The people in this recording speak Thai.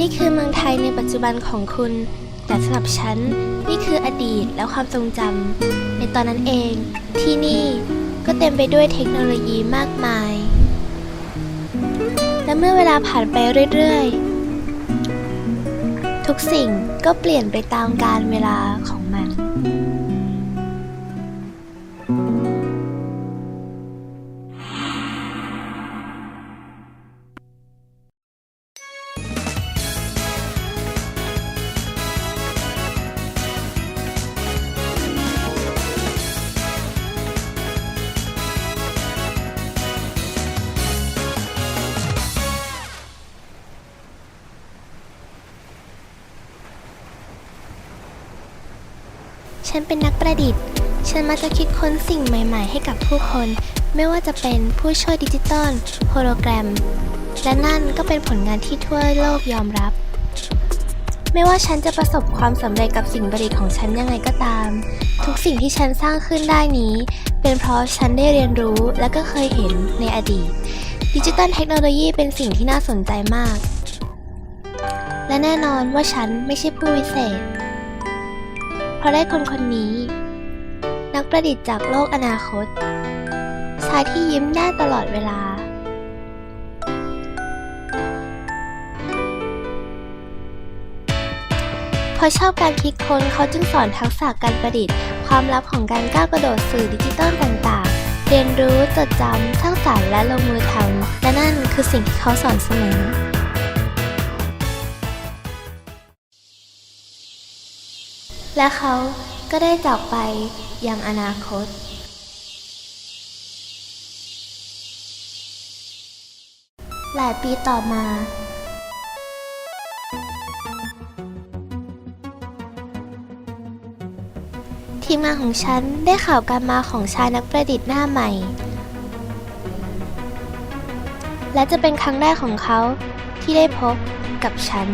นี่คือเมืองไทยในปัจจุบันของคุณ แต่สำหรับฉัน นี่คืออดีตและความทรงจำในตอนนั้นเอง ที่นี่ก็เต็มไปด้วยเทคโนโลยีมากมาย และเมื่อเวลาผ่านไปเรื่อยๆ ทุกสิ่งก็เปลี่ยนไปตามกาลเวลาของมัน ฉันเป็นนักประดิษฐ์ ฉันมักจะคิดค้นสิ่งใหม่ๆ ให้กับผู้คน ไม่ว่าจะเป็นผู้ช่วยดิจิตอลโฮโลแกรม และนั่นก็เป็นผลงานที่ทั่วโลกยอมรับ ไม่ว่าฉันจะประสบความสำเร็จกับสิ่งประดิษฐ์ของฉันยังไงก็ตาม ทุกสิ่งที่ฉันสร้างขึ้นได้นี้ เป็นเพราะฉันได้เรียนรู้และก็เคยเห็นในอดีต ดิจิตอลเทคโนโลยีเป็นสิ่งที่น่าสนใจมาก และแน่นอนว่าฉันไม่ใช่ผู้วิเศษ เพราะได้คนคนนี้ นักประดิษฐ์จากโลกอนาคต ชายที่ยิ้มได้ตลอดเวลาเพราะชอบการคิดค้นเขาจึงสอนทักษะการประดิษฐ์ ความลับของการก้าวกระโดดสื่อดิจิตอลต่างๆ เรียนรู้จดจำสร้างสรรค์และลงมือทำและนั่นคือสิ่งที่เขาสอนเสมอ และเขาก็ได้จากไปยังอนาคต หลายปีต่อมา ทีมงานของฉันได้ข่าวการมาของชายนักประดิษฐ์หน้าใหม่ และจะเป็นครั้งแรกของเขาที่ได้พบกับฉัน